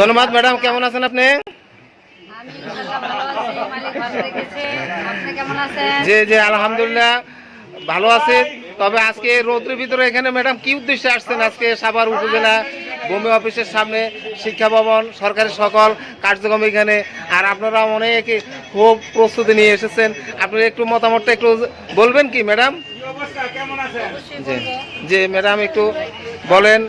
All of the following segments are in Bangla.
ধন্যবাদ। ম্যাডাম কেমন আছেন আপনি? আমি ইনশাআল্লাহ ভালো আছি মালিক ভালো রেখেছে। আপনি কেমন আছেন? যে যে আলহামদুলিল্লাহ ভালো আছে। তবে আজকে রৌদ্রের ভিতরে এখানে ম্যাডাম কি উদ্দেশ্যে আসছেন আজকে সাভার উপজেলা ভূমি অফিসের সামনে শিক্ষা ভবন সরকারের সকল কার্যক্রম এখানে? আর আপনারা অনেক খুব প্রস্তুতি নিয়ে এসেছেন। আপনার একটু মতামতটা একটু বলবেন কি ম্যাডাম? বলব যে ম্যাডাম একটু বলেন।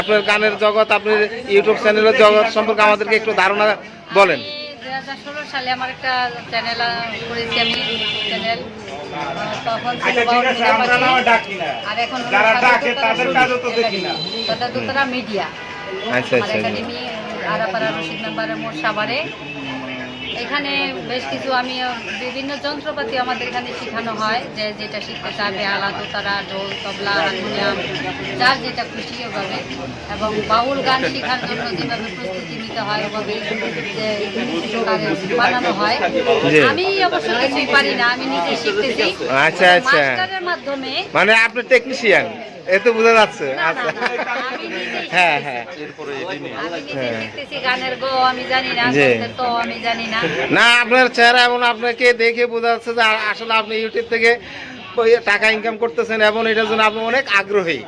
আপনার গানের জগৎ আপনার ইউটিউব চ্যানেলের জগৎ সম্পর্কে আমাদেরকে একটু ধারণা বলেন। ষোলো সালে আমার একটা চ্যানেল করেছি আমি চ্যানেল তখন মিনাপাখি, আর এখন হলো যারা সাদা ডাকে দোতারা তাদের কাজও তো দেখি না। সাদা দোতারা মিডিয়া। আচ্ছা আচ্ছা একাডেমি আরাপাড়া রশিদ মেম্বারের মোট সাভারে। এখানে বেশ কিছু আমি বিভিন্ন যন্ত্রপাতি আমাদের এখানে শেখানো হয় যে যেটা শিখতে চাবে আলা তারা ঢোল তবলা হারমোনিয়াম যার যেটা খুশি ওভাবে। এবং বাউল গান শেখার জন্য যেভাবে প্রস্তুতি নিতে হয় ওভাবে যে বানানো হয়। আমি অবশ্য কিছুই পারি না আমি নিজে শিখতেছি। আচ্ছা, আচ্ছা। মাধ্যমে মানে আপনি টেকনিশিয়ান এ তো বোঝা যাচ্ছে না, আচ্ছা। হ্যাঁ হ্যাঁ। আমি নিজে। শিখতেছি গানের গো আমি জানি না জি। গন্তের তো আমি জানি না। না আপনার চেহারা এবং আপনাকে দেখে বোঝা যাচ্ছে যে আসলে আপনি ইউটিউব থেকে টাকা ইনকাম করতেছেন এবং এটার জন্য আপনি অনেক আগ্রহী।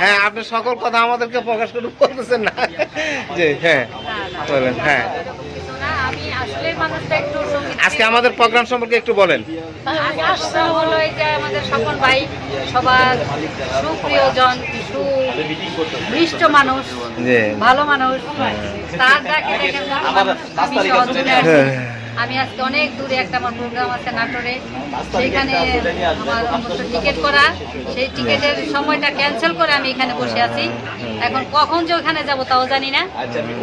হ্যাঁ আপনি সকল কথা আমাদেরকে প্রকাশ করে বলতেছেন না। যে হ্যাঁ। বলেন হ্যাঁ। আমি আসলে মানুষটা একটু আজকে আমাদের প্রোগ্রাম সম্পর্কে একটু বলেন। হলো এই যে আমাদের স্বপন ভাই সবার সুপ্রিয়জন সুমিষ্ট মানুষ ভালো মানুষ। তার ডাকে দেখে আমি আজকে অনেক দূরে একটা আমার প্রোগ্রাম আছে নাটোরে সেখানে আমার অবশ্য টিকিট করা সেই টিকিটের সময়টা ক্যান্সেল করে আমি এখানে বসে আছি। এখন কখন যে ওখানে যাব তাও জানি না।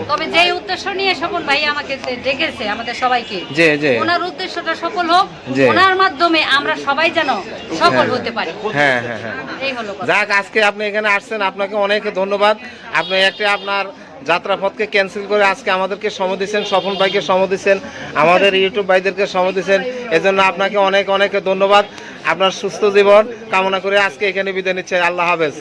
তবে যেই উদ্দেশ্য নিয়ে স্বপন ভাই আমাকে ডেকেছে আমাদের সবাইকে ওনার উদ্দেশ্যটা সফল হোক ওনার মাধ্যমে আমরা সবাই যেন সফল হতে পারি। হ্যাঁ হ্যাঁ হ্যাঁ। এই হলো যাক আজকে আপনি এখানে আসছেন আপনাকে অনেক ধন্যবাদ। আপনি একটা আপনার যাত্রাপথকে ক্যান্সেল করে আজকে আমাদেরকে সময় দিয়েছেন সফল ভাইকে সময় দিয়েছেন, আমাদের ইউটিউব ভাইদেরকে সময় দিয়েছেন। এজন্য আপনাকে অনেক অনেক ধন্যবাদ। আপনার সুস্থ জীবন কামনা করে আজকে এখানে বিদায় নিচ্ছে। আল্লাহ হাফেজ।